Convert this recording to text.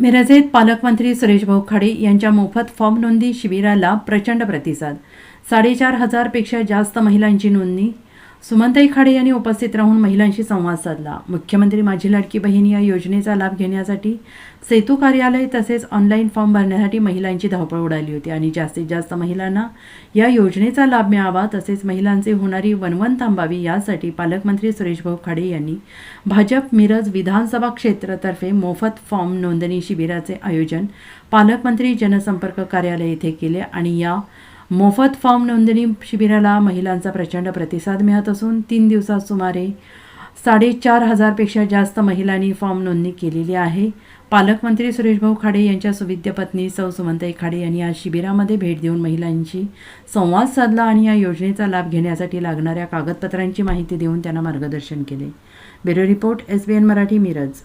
मिरजेत पालकमंत्री सुरेश भाऊ खाडे यांच्या मोफत फॉर्म नोंदी शिबिराला प्रचंड प्रतिसाद. साडेचार हजारपेक्षा जास्त महिलांची नोंदणी सुमनताई खाडे यांनी उपस्थित राहून महिलांशी संवाद साधला. मुख्यमंत्री माझी लाडकी बहीण या योजनेचा लाभ घेण्यासाठी सेतू कार्यालय तसेच ऑनलाईन फॉर्म भरण्यासाठी महिलांची धावपळ उडाली होती आणि जास्तीत जास्त महिलांना या योजनेचा लाभ मिळावा तसेच महिलांचे होणारी वनवन थांबावी यासाठी पालकमंत्री सुरेशभाऊ खाडे यांनी भाजप मिरज विधानसभा क्षेत्रातर्फे मोफत फॉर्म नोंदणी शिबिराचे आयोजन पालकमंत्री जनसंपर्क कार्यालय येथे केले आणि या मोफत फॉर्म नोंदणी शिबिराला महिलांचा प्रचंड प्रतिसाद मिळत असून तीन दिवसात सुमारे साडेचार हजारपेक्षा जास्त महिलांनी फॉर्म नोंदणी केलेली आहे. पालकमंत्री सुरेशभाऊ खाडे यांच्या सुविद्य पत्नी सौ सुमंताई खाडे यांनी आज शिबिरामध्ये भेट देऊन महिलांशी संवाद साधला आणि या योजनेचा लाभ घेण्यासाठी लागणाऱ्या कागदपत्रांची माहिती देऊन त्यांना मार्गदर्शन केले. Bureau report S B N Marathi Miraj.